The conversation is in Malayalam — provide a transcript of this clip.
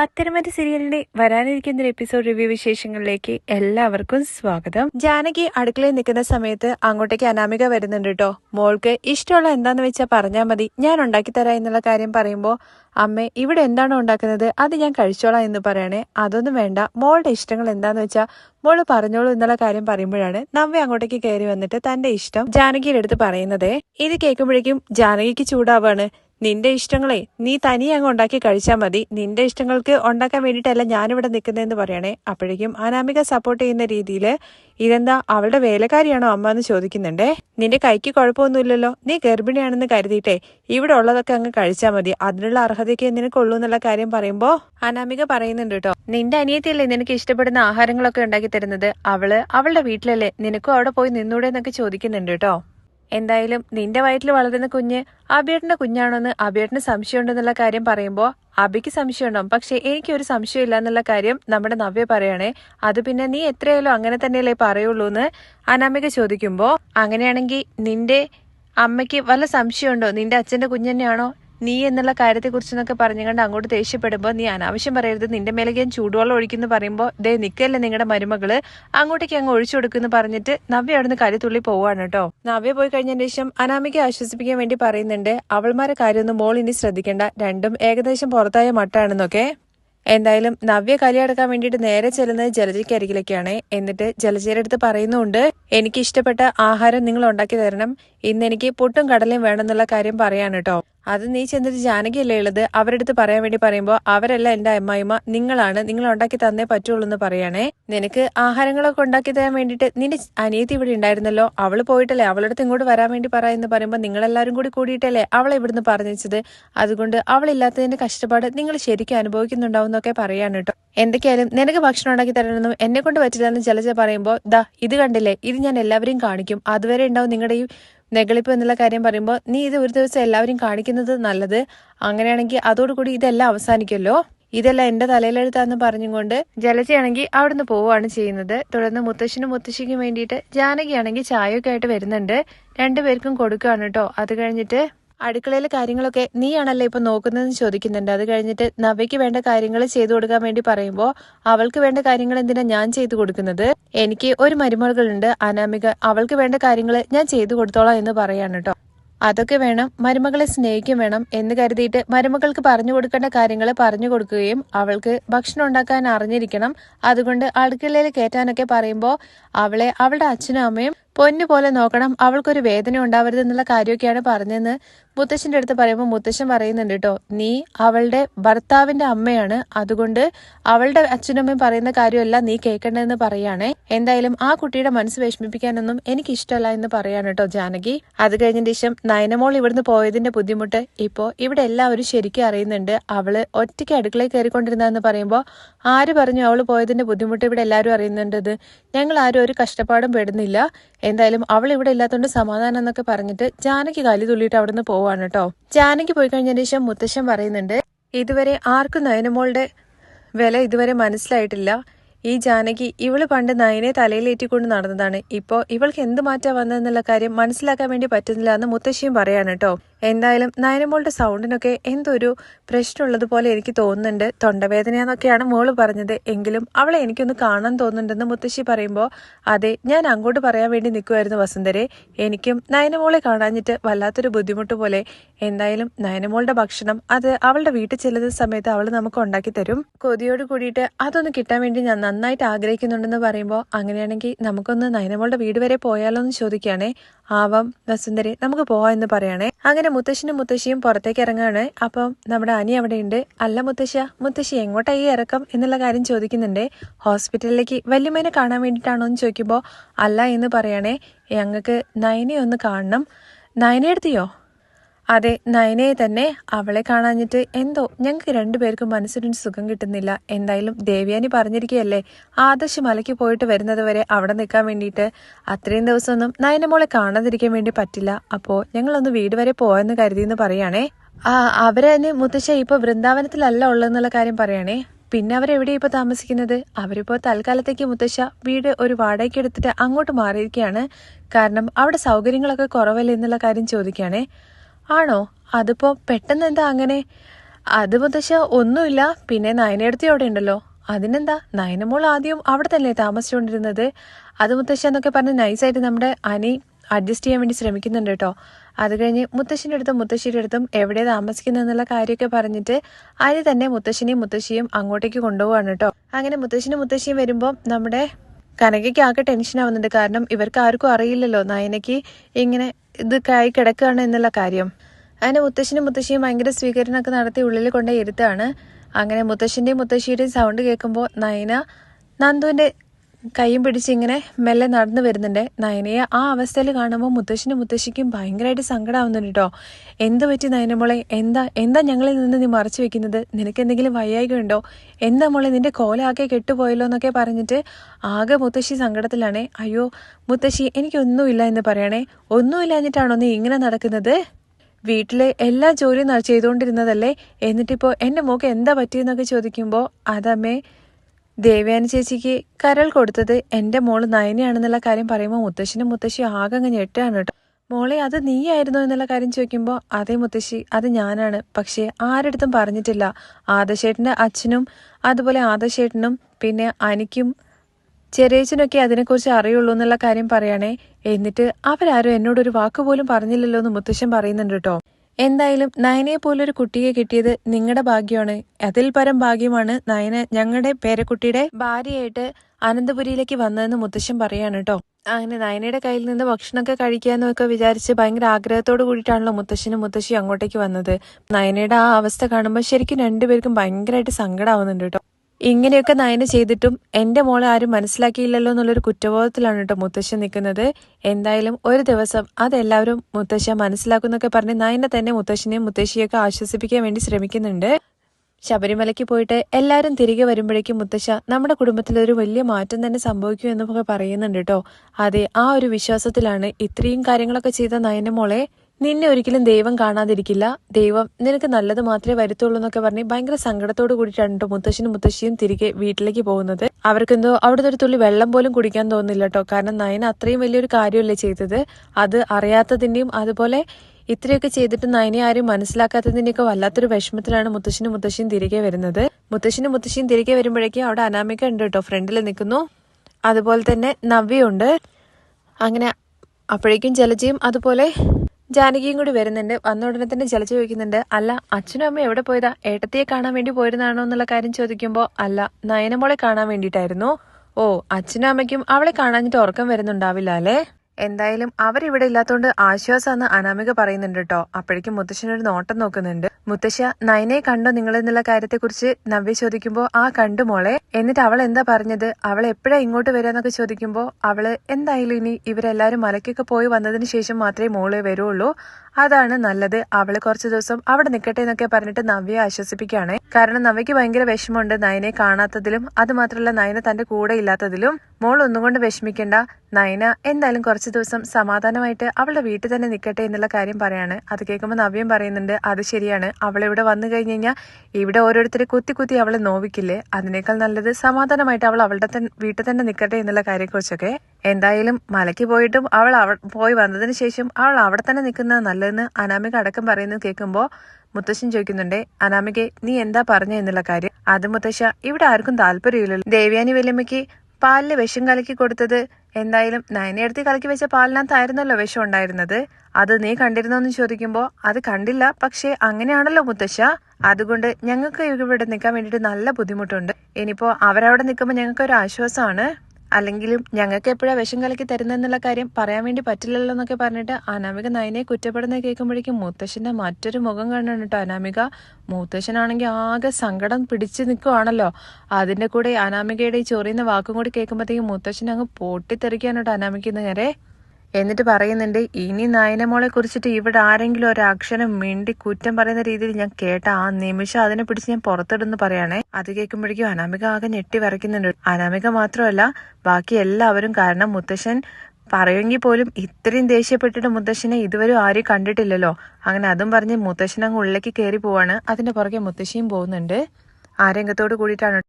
പത്തരമറ്റ സീരിയലിന്റെ വരാനിരിക്കുന്ന എപ്പിസോഡ് റിവ്യൂ വിശേഷങ്ങളിലേക്ക് എല്ലാവർക്കും സ്വാഗതം. ജാനകി അടുക്കളയിൽ നിൽക്കുന്ന സമയത്ത് അങ്ങോട്ടേക്ക് അനാമിക വരുന്നുണ്ട് കേട്ടോ. മോൾക്ക് ഇഷ്ടമുള്ള എന്താന്ന് വെച്ചാൽ പറഞ്ഞാൽ മതി. ഞാൻ ഉണ്ടാക്കി തരാം എന്നുള്ള കാര്യം പറയുമ്പോൾ അമ്മേ ഇവിടെ എന്താണോ ഉണ്ടാക്കുന്നത്? അത് ഞാൻ കഴിച്ചോളാം എന്ന് പറയണേ. അതൊന്നും വേണ്ട. മോളുടെ ഇഷ്ടങ്ങൾ എന്താന്ന് വെച്ചാൽ മോൾ പറഞ്ഞോളൂ എന്നുള്ള കാര്യം പറയുമ്പോഴാണ് നവ്യ അങ്ങോട്ടേക്ക് കയറി വന്നിട്ട് തന്റെ ഇഷ്ടം ജാനകിയുടെ അടുത്ത് പറയുന്നത്. ഇത് കേൾക്കുമ്പോഴേക്കും ജാനകിക്ക് ചൂടാവാണ്. നിന്റെ ഇഷ്ടങ്ങളെ നീ തനിയെ അങ്ങ് ഉണ്ടാക്കി കഴിച്ചാൽ മതി. നിന്റെ ഇഷ്ടങ്ങൾക്ക് ഉണ്ടാക്കാൻ വേണ്ടിയിട്ടല്ല ഞാനിവിടെ നിൽക്കുന്നതെന്ന് പറയണേ. അപ്പോഴേക്കും അനാമിക സപ്പോർട്ട് ചെയ്യുന്ന രീതിയിൽ ഇതെന്താ അവളുടെ വേലക്കാരിയാണോ അമ്മ എന്ന് ചോദിക്കുന്നുണ്ടേ. നിന്റെ കൈക്ക് കുഴപ്പമൊന്നുമില്ലല്ലോ. നീ ഗർഭിണിയാണെന്ന് കരുതിയിട്ടെ ഇവിടെ ഉള്ളതൊക്കെ അങ്ങ് കഴിച്ചാൽ മതി. അതിനുള്ള അർഹതയ്ക്ക് നിനക്കുള്ളൂ എന്നുള്ള കാര്യം പറയുമ്പോ അനാമിക പറയുന്നുണ്ട് കേട്ടോ. നിന്റെ അനിയത്തിയല്ലേ നിനക്ക് ഇഷ്ടപ്പെടുന്ന ആഹാരങ്ങളൊക്കെ ഉണ്ടാക്കി തരുന്നത്? അവൾ അവളുടെ വീട്ടിലല്ലേ? നിനക്കും അവിടെ പോയി നിന്നൂടെ എന്നൊക്കെ ചോദിക്കുന്നുണ്ട് കേട്ടോ. എന്തായാലും നിന്റെ വയറ്റിൽ വളരുന്ന കുഞ്ഞ് അബിയേട്ടന്റെ കുഞ്ഞാണോന്ന് അബിയേട്ടന് സംശയമുണ്ടെന്നുള്ള കാര്യം പറയുമ്പോൾ അബിക്ക് സംശയമുണ്ടോ പക്ഷെ എനിക്ക് ഒരു സംശയമില്ല എന്നുള്ള കാര്യം നമ്മുടെ നവ്യ പറയണേ. അത് പിന്നെ നീ എത്രയായാലും അങ്ങനെ തന്നെയല്ലേ പറയുള്ളൂ എന്ന് അനാമിക ചോദിക്കുമ്പോ അങ്ങനെയാണെങ്കിൽ നിന്റെ അമ്മയ്ക്ക് വല്ല സംശയമുണ്ടോ? നിന്റെ അച്ഛന്റെ കുഞ്ഞന്നെയാണോ നീ എന്നുള്ള കാര്യത്തെക്കുറിച്ച് എന്നൊക്കെ പറഞ്ഞുകൊണ്ട് അങ്ങോട്ട് ദേഷ്യപ്പെടുമ്പോൾ നീ അനാവശ്യം പറയരുത്. നിന്റെ മേലേക്ക് ഞാൻ ചൂടുവെള്ളം ഒഴിക്കുന്നു പറയുമ്പോൾ ദേ നിക്കല്ലേ നിങ്ങളുടെ മരുമകൾ? അങ്ങോട്ടേക്ക് അങ്ങ് ഒഴിച്ചു കൊടുക്കുന്നു പറഞ്ഞിട്ട് നവ്യ അവിടുന്ന് കാര്യത്തുള്ളി പോവാണ് കേട്ടോ. നവ്യ പോയി കഴിഞ്ഞതിന് ശേഷം അനാമിക്ക് ആശ്വസിപ്പിക്കാൻ വേണ്ടി പറയുന്നുണ്ട് അവൾമാരെ കാര്യമൊന്നും മോൾ ഇനി ശ്രദ്ധിക്കേണ്ട. രണ്ടും ഏകദേശം പുറത്തായ മട്ടാണെന്നൊക്കെ. എന്തായാലും നവ്യ കലിയടക്കാൻ വേണ്ടിയിട്ട് നേരെ ചെല്ലുന്നത് ജലജയ്ക്ക് അരികിലേക്കാണ് എന്നിട്ട് ജലജയുടെ അടുത്ത് പറയുന്നുണ്ട് എനിക്ക് ഇഷ്ടപ്പെട്ട ആഹാരം നിങ്ങൾ ഉണ്ടാക്കി തരണം. ഇന്ന് എനിക്ക് പുട്ടും കടലയും വേണമെന്നുള്ള കാര്യം പറയാണ് കേട്ടോ. അത് നീ ചെന്നിട്ട് ജാനകിയല്ലേ ഉള്ളത്? അവരുടെ അടുത്ത് പറയാൻ വേണ്ടി പറയുമ്പോൾ അവരല്ല എന്റെ അമ്മായിമ്മ നിങ്ങളാണ്. നിങ്ങൾ ഉണ്ടാക്കി തന്നേ പറ്റുള്ളൂ എന്ന് പറയണേ. നിനക്ക് ആഹാരങ്ങളൊക്കെ ഉണ്ടാക്കി തരാൻ വേണ്ടിയിട്ട് നിന്റെ അനിയത്തി ഇവിടെ ഉണ്ടായിരുന്നല്ലോ. അവൾ പോയിട്ടല്ലേ? അവളുടെ അടുത്ത് ഇങ്ങോട്ട് വരാൻ വേണ്ടി പറയാന്ന് പറയുമ്പോൾ നിങ്ങളെല്ലാവരും കൂടി കൂടിയിട്ടല്ലേ അവളെ ഇവിടുന്ന് പറഞ്ഞത് അതുകൊണ്ട് അവളില്ലാത്തതിന്റെ കഷ്ടപ്പാട് നിങ്ങൾ ശരിക്കും അനുഭവിക്കുന്നുണ്ടാവും എന്നൊക്കെ പറയാണ് കേട്ടോ. എന്തൊക്കെയായാലും നിനക്ക് ഭക്ഷണം ഉണ്ടാക്കി തരണമെന്നും എന്നെ കൊണ്ട് പറ്റില്ലെന്ന് ജലജ പറയുമ്പോൾ ദാ ഇത് കണ്ടില്ലേ? ഇത് ഞാൻ എല്ലാവരെയും കാണിക്കും. അതുവരെ ഉണ്ടാവും നിങ്ങളുടെ ഈ നെഗളിപ്പ് എന്നുള്ള കാര്യം പറയുമ്പോൾ നീ ഇത് ഒരു ദിവസം എല്ലാവരും കാണിക്കുന്നത് നല്ലത്. അങ്ങനെയാണെങ്കിൽ അതോടുകൂടി ഇതെല്ലാം അവസാനിക്കുമല്ലോ. ഇതെല്ലാം എന്റെ തലയിലെടുത്താന്ന് പറഞ്ഞുകൊണ്ട് ജലജയാണെങ്കിൽ അവിടുന്ന് പോവുകയാണ് ചെയ്യുന്നത്. തുടർന്ന് മുത്തശ്ശനും മുത്തശ്ശിക്കും വേണ്ടിയിട്ട് ജാനകിയാണെങ്കിൽ ചായയൊക്കെ ആയിട്ട് വരുന്നുണ്ട്. രണ്ടുപേർക്കും കൊടുക്കുകയാണ് കേട്ടോ. അത് കഴിഞ്ഞിട്ട് അടുക്കളയിലെ കാര്യങ്ങളൊക്കെ നീയാണല്ലേ ഇപ്പൊ നോക്കുന്നതെന്ന് ചോദിക്കുന്നുണ്ട്. അത് കഴിഞ്ഞിട്ട് നവയ്ക്ക് വേണ്ട കാര്യങ്ങൾ ചെയ്തു കൊടുക്കാൻ വേണ്ടി പറയുമ്പോൾ അവൾക്ക് വേണ്ട കാര്യങ്ങൾ എന്തിനാ ഞാൻ ചെയ്തു കൊടുക്കുന്നത്? എനിക്ക് ഒരു മരുമകളുണ്ട് അനാമിക അവൾക്ക് വേണ്ട കാര്യങ്ങൾ ഞാൻ ചെയ്തു കൊടുത്തോളാം എന്ന് പറയാണ് കേട്ടോ. അതൊക്കെ വേണം. മരുമകളെ സ്നേഹിക്കും വേണം എന്ന് കരുതിയിട്ട് മരുമകൾക്ക് പറഞ്ഞു കൊടുക്കേണ്ട കാര്യങ്ങൾ പറഞ്ഞു കൊടുക്കുകയും അവൾക്ക് ഭക്ഷണം ഉണ്ടാക്കാൻ അറിഞ്ഞിരിക്കണം. അതുകൊണ്ട് അടുക്കളയിൽ കയറ്റാനൊക്കെ പറയുമ്പോൾ അവളെ അവളുടെ അച്ഛനും അമ്മയും പൊന്നു പോലെ നോക്കണം. അവൾക്കൊരു വേദന ഉണ്ടാവരുത് എന്നുള്ള കാര്യമൊക്കെയാണ് പറഞ്ഞതെന്ന് മുത്തശ്ശന്റെ അടുത്ത് പറയുമ്പോൾ മുത്തശ്ശൻ പറയുന്നുണ്ട് കേട്ടോ നീ അവളുടെ ഭർത്താവിന്റെ അമ്മയാണ്. അതുകൊണ്ട് അവളുടെ അച്ഛനമ്മയും പറയുന്ന കാര്യമല്ല നീ കേൾക്കേണ്ടതെന്ന് പറയാണ്. എന്തായാലും ആ കുട്ടിയുടെ മനസ്സ് വിഷമിപ്പിക്കാനൊന്നും എനിക്ക് ഇഷ്ടമല്ല എന്ന് പറയാണ് കേട്ടോ ജാനകി. അത് കഴിഞ്ഞതിന് ശേഷം നയനമോൾ ഇവിടുന്ന് പോയതിന്റെ ബുദ്ധിമുട്ട് ഇപ്പോ ഇവിടെ എല്ലാവരും ശരിക്കും അറിയുന്നുണ്ട്. അവൾ ഒറ്റയ്ക്ക് അടുക്കളയിൽ കയറിക്കൊണ്ടിരുന്നതെന്ന് പറയുമ്പോൾ ആര് പറഞ്ഞു അവൾ പോയതിന്റെ ബുദ്ധിമുട്ട് ഇവിടെ എല്ലാവരും അറിയുന്നുണ്ടത് ഞങ്ങൾ ആരും ഒരു കഷ്ടപ്പാടും പെടുന്നില്ല. എന്തായാലും അവൾ ഇവിടെ ഇല്ലാത്തതുകൊണ്ട് സമാധാനം എന്നൊക്കെ പറഞ്ഞിട്ട് ജാനകി കാലി തുള്ളിയിട്ട് അവിടുന്ന് പോവാണ് കേട്ടോ ജാനകി പോയി കഴിഞ്ഞതിന് ശേഷം മുത്തശ്ശൻ പറയുന്നുണ്ട് ഇതുവരെ ആർക്കും നയനമോളുടെ വില ഇതുവരെ മനസ്സിലായിട്ടില്ല. ഈ ജാനകി ഇവൾ പണ്ട് നയനെ തലയിലേറ്റിക്കൊണ്ട് നടന്നതാണ്. ഇപ്പോ ഇവൾക്ക് എന്ത് മാറ്റാ വന്നതെന്നുള്ള കാര്യം മനസ്സിലാക്കാൻ വേണ്ടി പറ്റുന്നില്ല എന്ന് മുത്തശ്ശിയും പറയാണ് കേട്ടോ എന്തായാലും നയനമോളുടെ സൗണ്ടിനൊക്കെ എന്തൊരു പ്രശ്നമുള്ളത് പോലെ എനിക്ക് തോന്നുന്നുണ്ട്. തൊണ്ടവേദനയെന്നൊക്കെയാണ് മോൾ പറഞ്ഞത്. എങ്കിലും അവളെ എനിക്കൊന്ന് കാണാൻ തോന്നുന്നുണ്ടെന്ന് മുത്തശ്ശി പറയുമ്പോൾ അതെ ഞാൻ അങ്ങോട്ട് പറയാൻ വേണ്ടി നിൽക്കുമായിരുന്നു വസുന്ധരെ. എനിക്കും നയനമോളെ കാണാഞ്ഞിട്ട് വല്ലാത്തൊരു ബുദ്ധിമുട്ട് പോലെ. എന്തായാലും നയനമോളുടെ ഭക്ഷണം അത് അവളുടെ വീട്ടിൽ ചെല്ലുന്ന സമയത്ത് അവൾ നമുക്ക് ഉണ്ടാക്കി തരും. കൊതിയോട് കൂടിയിട്ട് അതൊന്ന് കിട്ടാൻ വേണ്ടി ഞാൻ നന്നായിട്ട് ആഗ്രഹിക്കുന്നുണ്ടെന്ന് പറയുമ്പോൾ അങ്ങനെയാണെങ്കിൽ നമുക്കൊന്ന് നയനമോളുടെ വീട് വരെ പോയാലോ എന്ന് ചോദിക്കുകയാണേ. ആവാം വസുന്ധരെ നമുക്ക് പോവാം എന്ന് പറയണേ. അങ്ങനെ മുത്തശ്ശനും മുത്തശ്ശിയും പുറത്തേക്ക് ഇറങ്ങുകയാണ്. അപ്പം നമ്മുടെ അനി അവിടെയുണ്ട്. അല്ല മുത്തശ്ശ മുത്തശ്ശി എങ്ങോട്ടായി ഇറക്കം? എന്നുള്ള കാര്യം ചോദിക്കുന്നുണ്ട്. ഹോസ്പിറ്റലിലേക്ക് വല്യമ്മേനെ കാണാൻ വേണ്ടിയിട്ടാണോ എന്ന് ചോദിക്കുമ്പോൾ അല്ല എന്ന് പറയണേ ഞങ്ങൾക്ക് നയനെ ഒന്ന് കാണണം. നയനെ നയനെടുത്തിയോ അതെ നയനയെ തന്നെ അവളെ കാണാഞ്ഞിട്ട് എന്തോ ഞങ്ങൾക്ക് രണ്ടുപേർക്കും മനസ്സിനൊരു സുഖം കിട്ടുന്നില്ല. എന്തായാലും ദേവ്യാനി പറഞ്ഞിരിക്കുകയല്ലേ ആദർശ് മലയ്ക്ക് പോയിട്ട് വരുന്നത് വരെ അവിടെ നിൽക്കാൻ വേണ്ടിയിട്ട്. അത്രയും ദിവസമൊന്നും നയനമോളെ കാണാതിരിക്കാൻ വേണ്ടി പറ്റില്ല. അപ്പോൾ ഞങ്ങളൊന്ന് വീട് വരെ പോയെന്ന് കരുതിയെന്ന് പറയാണേ ആ അവരെ തന്നെ മുത്തശ്ശ ഇപ്പൊ വൃന്ദാവനത്തിലല്ല ഉള്ളതെന്നുള്ള കാര്യം പറയണേ പിന്നെ അവരെവിടെ ഇപ്പൊ താമസിക്കുന്നത്? അവരിപ്പോ തൽക്കാലത്തേക്ക് മുത്തശ്ശ വീട് ഒരു വാടകയ്ക്ക് എടുത്തിട്ട് അങ്ങോട്ട് മാറിയിരിക്കുകയാണ്. കാരണം അവിടെ സൗകര്യങ്ങളൊക്കെ കുറവല്ലേ എന്നുള്ള കാര്യം ചോദിക്കുകയാണേ. ആണോ? അതിപ്പോ പെട്ടെന്ന് എന്താ അങ്ങനെ? അത് മുത്തശ്ശ ഒന്നുമില്ല. പിന്നെ നയനടുത്തി അവിടെ ഉണ്ടല്ലോ അതിനെന്താ? നയനമോൾ ആദ്യം അവിടെ തന്നെ താമസിച്ചുകൊണ്ടിരുന്നത്? അത് മുത്തശ്ശ എന്നൊക്കെ പറഞ്ഞ് നൈസായിട്ട് നമ്മുടെ അനി അഡ്ജസ്റ്റ് ചെയ്യാൻ വേണ്ടി ശ്രമിക്കുന്നുണ്ട് കേട്ടോ. അത് കഴിഞ്ഞ് മുത്തശ്ശിന്റെ അടുത്തും മുത്തശ്ശിയുടെ അടുത്തും എവിടെ താമസിക്കുന്നതെന്നുള്ള കാര്യമൊക്കെ പറഞ്ഞിട്ട് അനി തന്നെ മുത്തശ്ശിനെയും മുത്തശ്ശിയും അങ്ങോട്ടേക്ക് കൊണ്ടുപോവാണ് കേട്ടോ. അങ്ങനെ മുത്തശ്ശിനും മുത്തശ്ശിയും വരുമ്പോൾ നമ്മുടെ കനകയ്ക്ക് ആകെ ടെൻഷൻ ആവുന്നുണ്ട്. കാരണം ഇവർക്ക് ആർക്കും അറിയില്ലല്ലോ നയനയ്ക്ക് ഇങ്ങനെ ഇത് കായി കിടക്കുകയാണ് എന്നുള്ള കാര്യം. അങ്ങനെ മുത്തശ്ശനും മുത്തശ്ശിയും ഭയങ്കര സ്വീകരണമൊക്കെ നടത്തി ഉള്ളിൽ കൊണ്ടേ ഇരുത്താണ് അങ്ങനെ മുത്തശ്ശന്റെയും മുത്തശ്ശിയുടെയും സൗണ്ട് കേൾക്കുമ്പോൾ നയന നന്ദുവിന്റെ കൈയും പിടിച്ച് ഇങ്ങനെ മെല്ലെ നടന്നു വരുന്നുണ്ട്. നയനയെ ആ അവസ്ഥയിൽ കാണുമ്പോൾ മുത്തശ്ശിനും മുത്തശ്ശിക്കും ഭയങ്കരമായിട്ട് സങ്കടമാവുന്നുണ്ട് കേട്ടോ എന്ത് പറ്റി നയനമോളെ എന്താ എന്താ ഞങ്ങളിൽ നിന്ന് നീ മറച്ചു വെക്കുന്നത്? നിനക്ക് എന്തെങ്കിലും വയ്യായിക ഉണ്ടോ? എന്താ മോളെ നിന്റെ കോലാകെ കെട്ടുപോയല്ലോ എന്നൊക്കെ പറഞ്ഞിട്ട് ആകെ മുത്തശ്ശി സങ്കടത്തിലാണേ. അയ്യോ മുത്തശ്ശി എനിക്കൊന്നുമില്ല എന്ന് പറയണേ. ഒന്നുമില്ല എന്നിട്ടാണോ നീ ഇങ്ങനെ നടക്കുന്നത്? വീട്ടിലെ എല്ലാ ജോലിയും ചെയ്തുകൊണ്ടിരുന്നതല്ലേ? എന്നിട്ടിപ്പോ എന്റെ മോക്ക് എന്താ പറ്റിയെന്നൊക്കെ ചോദിക്കുമ്പോൾ അതമ്മേ ദേവയാനി ചേച്ചിക്ക് കരൾ കൊടുത്തത് എന്റെ മോൾ നയനയാണെന്നുള്ള കാര്യം പറയുമ്പോൾ മുത്തശ്ശനും മുത്തശ്ശി ആകെ അങ്ങ് ഞെട്ടാണ് കേട്ടോ. മോളെ അത് നീയായിരുന്നോ എന്നുള്ള കാര്യം ചോദിക്കുമ്പോൾ അതേ മുത്തശ്ശി അത് ഞാനാണ്. പക്ഷേ ആരടുത്തും പറഞ്ഞിട്ടില്ല. ആദശേട്ടന്റെ അച്ഛനും അതുപോലെ ആദശേട്ടനും പിന്നെ അനിക്കും ചെറിയച്ചനൊക്കെ അതിനെക്കുറിച്ച് അറിയുള്ളൂ എന്നുള്ള കാര്യം പറയണേ. എന്നിട്ട് അവരാരും എന്നോടൊരു വാക്കുപോലും പറഞ്ഞില്ലല്ലോ എന്ന് മുത്തശ്ശൻ പറയുന്നുണ്ട് കേട്ടോ. എന്തായാലും നയനയെ പോലൊരു കുട്ടിയെ കിട്ടിയത് നിങ്ങളുടെ ഭാഗ്യമാണ്. അതിൽ പരം ഭാഗ്യമാണ് നയന ഞങ്ങളുടെ പേരക്കുട്ടിയുടെ ഭാര്യയായിട്ട് അനന്തപുരിയിലേക്ക് വന്നതെന്ന് മുത്തശ്ശൻ പറയാണ് കേട്ടോ അങ്ങനെ നയനയുടെ കയ്യിൽ നിന്ന് ഭക്ഷണമൊക്കെ കഴിക്കാന്നൊക്കെ വിചാരിച്ച് ഭയങ്കര ആഗ്രഹത്തോട് കൂടിയിട്ടാണല്ലോ മുത്തശ്ശനും മുത്തശ്ശി അങ്ങോട്ടേക്ക് വന്നത്. നയനയുടെ ആ അവസ്ഥ കാണുമ്പോൾ ശരിക്കും രണ്ടുപേർക്കും ഭയങ്കരമായിട്ട് സങ്കടമാവുന്നുണ്ട് കേട്ടോ ഇങ്ങനെയൊക്കെ നയന ചെയ്തിട്ടും എന്റെ മോളെ ആരും മനസ്സിലാക്കിയില്ലല്ലോ എന്നുള്ളൊരു കുറ്റബോധത്തിലാണ് കേട്ടോ മുത്തശ്ശൻ നിൽക്കുന്നത്. എന്തായാലും ഒരു ദിവസം അതെല്ലാവരും മുത്തശ്ശ മനസ്സിലാക്കുന്നൊക്കെ പറഞ്ഞ് നയനെ തന്നെ മുത്തശ്ശനെയും മുത്തശ്ശിയൊക്കെ ആശ്വസിപ്പിക്കാൻ വേണ്ടി ശ്രമിക്കുന്നുണ്ട്. ശബരിമലയ്ക്ക് പോയിട്ട് എല്ലാവരും തിരികെ വരുമ്പോഴേക്കും മുത്തശ്ശ നമ്മുടെ കുടുംബത്തിൽ ഒരു വലിയ മാറ്റം തന്നെ സംഭവിക്കും എന്നൊക്കെ പറയുന്നുണ്ട് കേട്ടോ അതെ ആ ഒരു വിശ്വാസത്തിലാണ് ഇത്രയും കാര്യങ്ങളൊക്കെ ചെയ്ത നയന മോളെ. നിന്നെ ഒരിക്കലും ദൈവം കാണാതിരിക്കില്ല. ദൈവം നിനക്ക് നല്ലത് മാത്രമേ വരുത്തുള്ളൂ എന്നൊക്കെ പറഞ്ഞ് ഭയങ്കര സങ്കടത്തോട് കൂടിയിട്ടാണ് മുത്തശ്ശനും മുത്തശ്ശിയും തിരികെ വീട്ടിലേക്ക് പോകുന്നത്. അവർക്കെന്തോ അവിടുത്തെ ഒരു തുള്ളി വെള്ളം പോലും കുടിക്കാൻ തോന്നുന്നില്ല കേട്ടോ കാരണം നയന അത്രയും വലിയൊരു കാര്യമല്ലേ ചെയ്തത്. അത് അറിയാത്തതിന്റെയും അതുപോലെ ഇത്രയൊക്കെ ചെയ്തിട്ട് നയനെ ആരും മനസ്സിലാക്കാത്തതിന്റെയൊക്കെ വല്ലാത്തൊരു വിഷമത്തിലാണ് മുത്തശ്ശനും മുത്തശ്ശിയും തിരികെ വരുന്നത്. മുത്തശ്ശനും മുത്തശ്ശിയും തിരികെ വരുമ്പോഴേക്കും അവിടെ അനാമിക ഉണ്ട് കേട്ടോ ഫ്രണ്ടിൽ നിൽക്കുന്നു. അതുപോലെ തന്നെ നവ്യുണ്ട് അങ്ങനെ അപ്പോഴേക്കും ജലജയും അതുപോലെ ജാനകിയും കൂടി വരുന്നുണ്ട്. വന്ന ഉടനെ തന്നെ ജലജ ചോദിക്കുന്നുണ്ട് അല്ല അച്ഛനും അമ്മയും എവിടെ പോയതാ? ഏട്ടത്തിയെ കാണാൻ വേണ്ടി പോയിരുന്നാണോ എന്നുള്ള കാര്യം ചോദിക്കുമ്പോൾ അല്ല നയനമോളെ കാണാൻ വേണ്ടിയിട്ടായിരുന്നു. ഓ അച്ഛനും അമ്മയ്ക്കും അവളെ കാണാഞ്ഞിട്ട് ഉറക്കം വരുന്നുണ്ടാവില്ല അല്ലേ? എന്തായാലും അവരിവിടെ ഇല്ലാത്തോണ്ട് ആശ്വാസമെന്ന് അനാമിക പറയുന്നുണ്ട് കേട്ടോ. അപ്പോഴേക്കും മുത്തശ്ശനൊരു നോട്ടം നോക്കുന്നുണ്ട്. മുത്തശ്ശ നയനെ കണ്ടോ നിങ്ങൾ എന്നുള്ള കാര്യത്തെക്കുറിച്ച്? നവ്യ ചോദിക്കുമ്പോൾ ആ കണ്ടു മോളെ. എന്നിട്ട് അവൾ എന്താ പറഞ്ഞത്? അവൾ എപ്പോഴാ ഇങ്ങോട്ട് വരാന്നൊക്കെ ചോദിക്കുമ്പോൾ അവൾ എന്തായാലും ഇനി ഇവരെല്ലാരും മലയ്ക്കൊക്കെ പോയി വന്നതിന് ശേഷം മാത്രമേ മോൾ വരുള്ളൂ. അതാണ് നല്ലത്. അവൾ കുറച്ച് ദിവസം അവിടെ നിൽക്കട്ടെ എന്നൊക്കെ പറഞ്ഞിട്ട് നവ്യെ ആശ്വസിപ്പിക്കുകയാണ്. കാരണം നവ്യക്ക് ഭയങ്കര വിഷമമുണ്ട് നയനെ കാണാത്തതിലും അത് മാത്രമല്ല നയന തന്റെ കൂടെ ഇല്ലാത്തതിലും. മോൾ ഒന്നുകൊണ്ട് വിഷമിക്കണ്ട. നയന എന്തായാലും കുറച്ചു ദിവസം സമാധാനമായിട്ട് അവളുടെ വീട്ടിൽ തന്നെ നിൽക്കട്ടെ എന്നുള്ള കാര്യം പറയാണ്. അത് കേൾക്കുമ്പോൾ നവ്യം പറയുന്നുണ്ട് അത് ശരിയാണ്. അവൾ ഇവിടെ വന്നു കഴിഞ്ഞു കഴിഞ്ഞാൽ ഇവിടെ ഓരോരുത്തരെ കുത്തി കുത്തി അവളെ നോവിക്കില്ലേ? അതിനേക്കാൾ നല്ലത് സമാധാനമായിട്ട് അവൾ അവളുടെ വീട്ടിൽ തന്നെ നിൽക്കട്ടെ എന്നുള്ള കാര്യത്തെക്കുറിച്ചൊക്കെ. എന്തായാലും മലയ്ക്ക് പോയിട്ടും അവൾ അവ പോയി വന്നതിന് ശേഷം അവൾ അവിടെ തന്നെ നിൽക്കുന്നത് നല്ലതെന്ന് അനാമിക അടക്കം പറയുന്നത് കേൾക്കുമ്പോൾ മുത്തശ്ശൻ ചോദിക്കുന്നുണ്ട് അനാമികെ നീ എന്താ പറഞ്ഞ എന്നുള്ള കാര്യം? അത് മുത്തശ്ശ ഇവിടെ ആർക്കും താല്പര്യമില്ലല്ലോ. ദേവ്യാനി വല്യമ്മയ്ക്ക് പാലിൽ വിഷം കലക്കി കൊടുത്തത് എന്തായാലും നയനയെടുത്ത് കലക്കി വെച്ച പാലിനകത്തായിരുന്നല്ലോ വിഷം ഉണ്ടായിരുന്നത്. അത് നീ കണ്ടിരുന്നോ എന്ന് ചോദിക്കുമ്പോൾ അത് കണ്ടില്ല പക്ഷേ അങ്ങനെയാണല്ലോ മുത്തശ്ശ. അതുകൊണ്ട് ഞങ്ങൾക്ക് ഇവിടെ നിൽക്കാൻ വേണ്ടിയിട്ട് നല്ല ബുദ്ധിമുട്ടുണ്ട്. ഇനിയിപ്പോൾ അവരവിടെ നിൽക്കുമ്പോൾ ഞങ്ങൾക്ക് ഒരു ആശ്വാസമാണ് അല്ലെങ്കിലും ഞങ്ങൾക്ക് എപ്പോഴാ വിഷം കലക്കി തരുന്നെന്നുള്ള കാര്യം പറയാൻ വേണ്ടി പറ്റില്ലല്ലോ എന്നൊക്കെ പറഞ്ഞിട്ട് അനാമിക നയനെ കുറ്റപ്പെടുന്ന കേൾക്കുമ്പോഴേക്കും മുത്തശ്ശന്റെ മറ്റൊരു മുഖം കാണണം കേട്ടോ അനാമിക. മുത്തശ്ശനാണെങ്കിൽ ആകെ സങ്കടം പിടിച്ചു നിൽക്കുവാണല്ലോ. അതിന്റെ കൂടെ അനാമികയുടെ ഈ ചൊറിയുന്ന വാക്കും കൂടി കേൾക്കുമ്പോഴത്തേക്കും മുത്തശ്ശൻ അങ്ങ് പൊട്ടിത്തെറിക്കാനോട്ടോ അനാമിക്ക് നേരെ. എന്നിട്ട് പറയുന്നുണ്ട് ഇനി നയനമോളെ കുറിച്ചിട്ട് ഇവിടെ ആരെങ്കിലും ഒരു അക്ഷരം മിണ്ടി കുറ്റം പറയുന്ന രീതിയിൽ ഞാൻ കേട്ട ആ നിമിഷം അതിനെ പിടിച്ച് ഞാൻ പുറത്തിടുന്നു പറയാണേ. അത് കേൾക്കുമ്പോഴേക്കും അനാമിക ആകെ ഞെട്ടി വരയ്ക്കുന്നുണ്ട്. അനാമിക മാത്രമല്ല ബാക്കി എല്ലാവരും കാരണം മുത്തശ്ശൻ പറയുമെങ്കിൽ പോലും ഇത്രയും ദേഷ്യപ്പെട്ടിട്ട് മുത്തശ്ശനെ ഇതുവരെ ആരും കണ്ടിട്ടില്ലല്ലോ. അങ്ങനെ അതും പറഞ്ഞ് മുത്തശ്ശൻ അങ്ങ് ഉള്ളിലേക്ക് കയറി പോവാണ്. അതിന്റെ പുറകെ മുത്തശ്ശിയും പോകുന്നുണ്ട്. ആ രംഗത്തോട് കൂടിയിട്ടാണ്